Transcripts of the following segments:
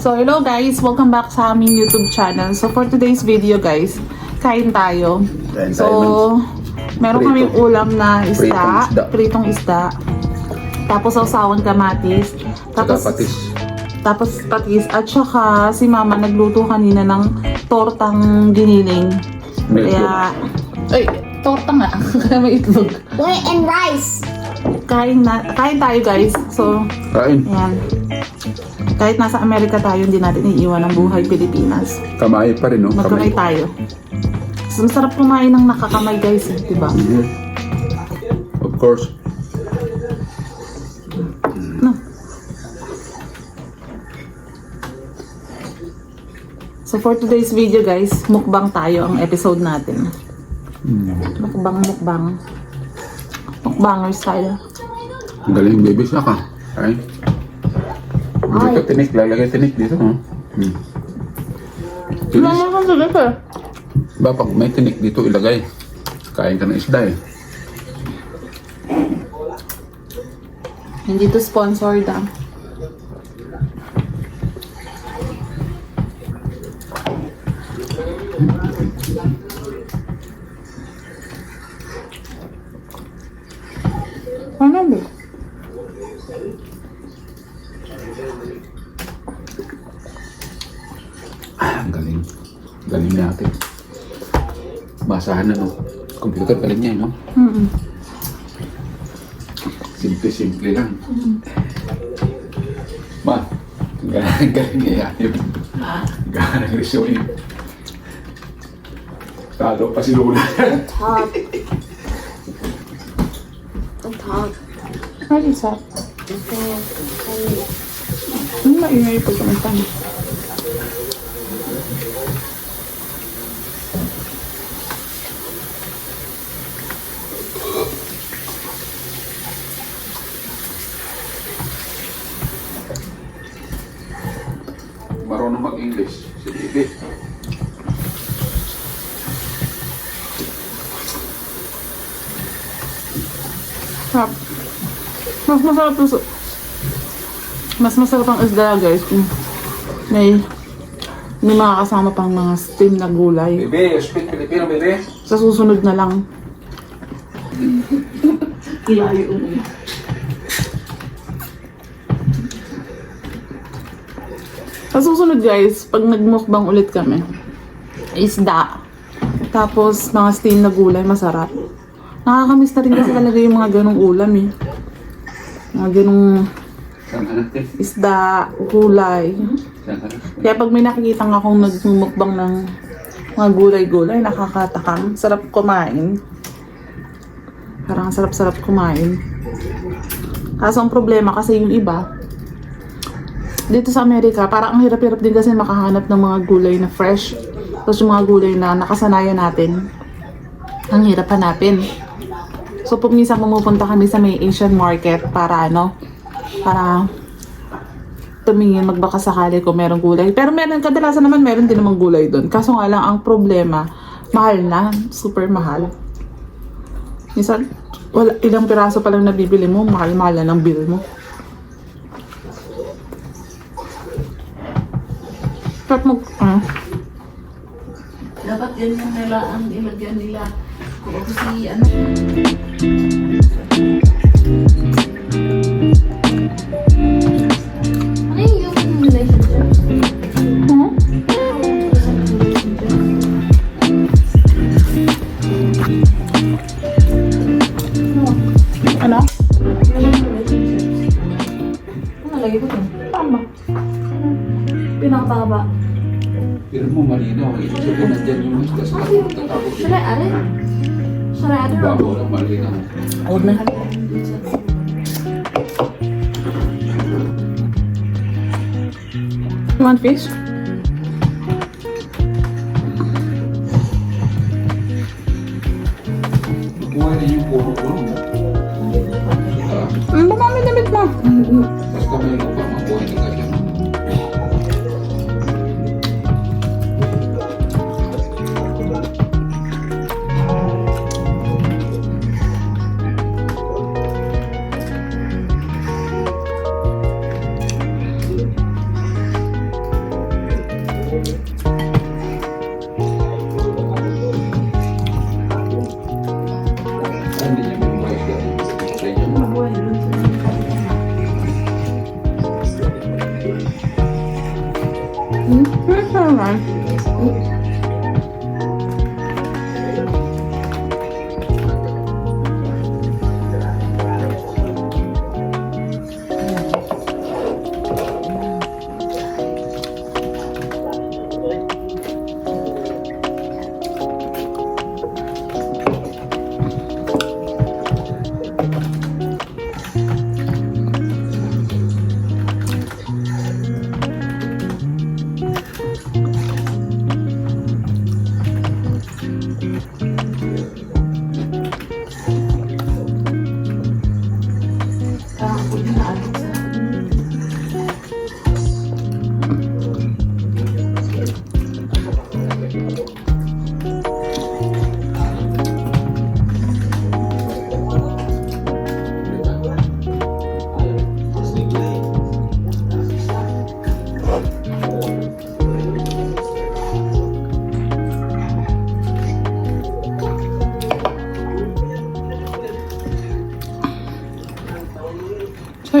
So, hello guys! Welcome back sa aming YouTube channel. So, for today's video guys, kain tayo. Kain so, meron kaming ulam na isda, pritong isda. Tapos, sausawan kamatis. Tapos, patis. tapos patis. At saka, si mama nagluto kanina ng tortang giniling. May Kaya, ay, torta nga. May itlog. Wait, and rice. Kain, na, kain tayo guys. So, Kain. Yan. Kahit nasa Amerika tayo, hindi natin iiwan ang buhay Pilipinas. Kamay pa rin, no? Magkamay tayo. So, masarap kumain ng nakakamay guys, eh, di ba? Mhm. Of course. No. So for today's video guys, mukbang tayo ang episode natin. Mukbang, mukbang. Mukbangers tayo. Ang galing, baby siya ka. Kain. Dito tinik, lalagay tinik dito, ha? Hmm. Wala Tinis. naman sa lipa. Ba, pag may tinik dito, ilagay. Kain ka ng isda, eh. Hindi to sponsored ah. Ano ba? Ah, ang galing. Galing natin. Basahan na, no? Computer, galing niya, no? Mm-mm. Simple-simple lang. Ma, ang galing, ang galing niya yan. Ang galing resume. Talo pa si Lola. Top. The top. Ano isa? Ano maingay pag kumanta mo? Marunong mag-English. Si Bibi. Sarap. Mas masarap sa- Mas masarap ang isda guys kung may may mga kasama pang mga steam na gulay. Bibi, you speak Filipino, Bibi? Sa susunod na lang. Ilayo. Sa susunod guys, pag nagmukbang ulit kami, isda. Tapos mga steam na gulay, masarap. Nakakamiss na rin kasi talaga yung mga ganong ulam eh. Mga ganong isda, gulay. Kaya pag may nakikita nga akong nagmumukbang ng mga gulay-gulay, nakakatakam. Sarap kumain. Parang sarap-sarap kumain. Kaso ang problema kasi yung iba, dito sa Amerika, parang ang hirap-hirap din kasi makahanap ng mga gulay na fresh. Tapos yung mga gulay na nakasanayan natin, ang hirap hanapin. So, pag minsan pumupunta kami sa may Asian market para ano, para tumingin magbaka sakali kung merong gulay. Pero meron, kadalasan naman meron din namang gulay doon. Kaso nga lang, ang problema, mahal na. Super mahal. Minsan, wala, ilang piraso pa lang nabibili mo, mahal-mahal na ng bill mo. Pero mag, ah, Dapat ganyan nila ang ilagyan nila. Kung si ano, Ano malinaw. Ibig sabihin nandyan yung isda sa tatapos. Should I add it? Should I add it? Bago lang malinaw. Huwag na. You want fish? Buhay na yung mo. Ah, Ang baka may damit mo. Basta may It's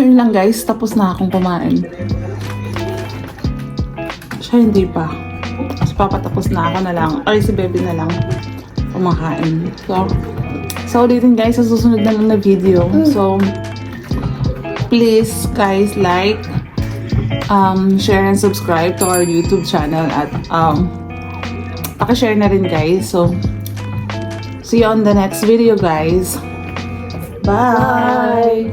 so yun lang guys, tapos na akong kumain. Siya hindi pa. So papatapos na ako na lang, or si Bebe na lang kumakain. So, so ulitin guys sa susunod na lang na video. So, please guys like, um, share and subscribe to our YouTube channel at um, pakishare na rin guys. So, see you on the next video guys. Bye.